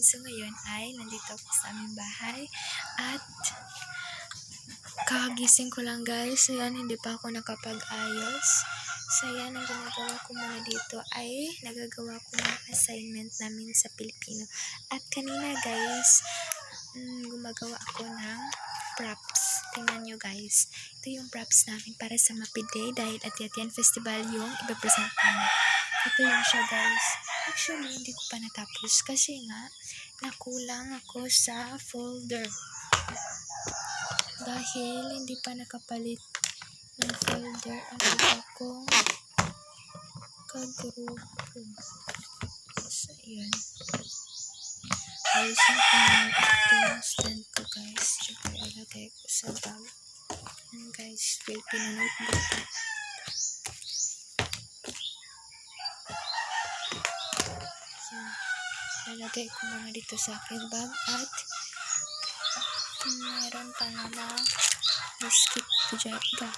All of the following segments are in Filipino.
So ngayon ay nandito ako sa aming bahay at kagising ko lang guys. So yan, hindi pa ako nakapag-ayos. So yan, ang ginagawa ko muna dito ay nagagawa ko ng assignment namin sa Pilipino. At kanina guys, mm, gumagawa ako ng props. Tingnan nyo guys. Ito yung props namin para sa Mapid Day dahil at Yatian Festival yung ipapresent namin. Ito yung siya guys. Actually, hindi ko pa natapos kasi nga, nakulang ako sa folder. Dahil hindi pa nakapalit ng folder ang iba kong kagrupo. So, yun. Ayusin ko na itong stand ko guys. Tsaka ilagay ko sa bag. Yan guys, Filipino notebook. So, ilagay ko muna dito sa aking bag at meron pa naman biscuit ko.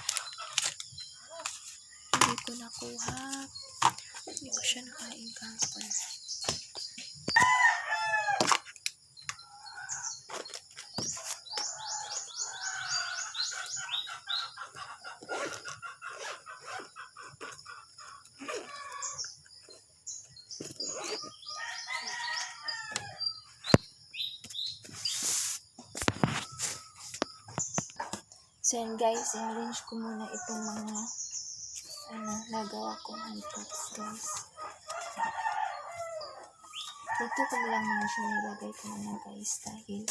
Hindi ko nakuha. Hindi ko siya nakain kahapon. So yan guys, i-arrange ko muna itong mga ano, nagawa kong handpots guys. Dito ko lang muna siya nilagay ko muna guys dahil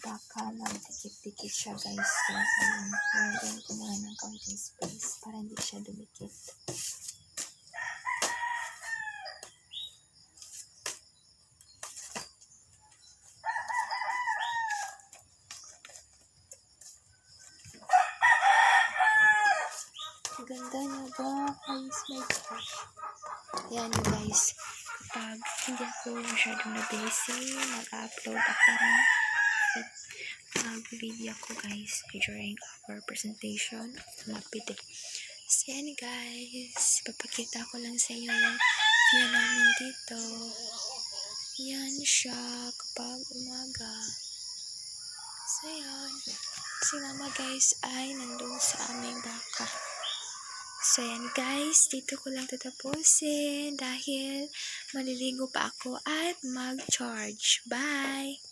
baka magdikit-dikit siya guys. Kaya ayun, nilagyan ko muna ng counting space para hindi siya dumikit. Ganda na ba? Guys, my gosh. Yan guys. Kapag hindi ako masyadong na busy, mag-upload ako ng mag-video ako guys during our presentation of Mapide. So yan guys. Papakita ko lang sa inyo yung view namin dito. Yan siya kapag umaga. So yan. Si mama guys ay nandun sa aming baka. So yan guys, dito ko lang tatapusin dahil maliligo pa ako at mag-charge. Bye!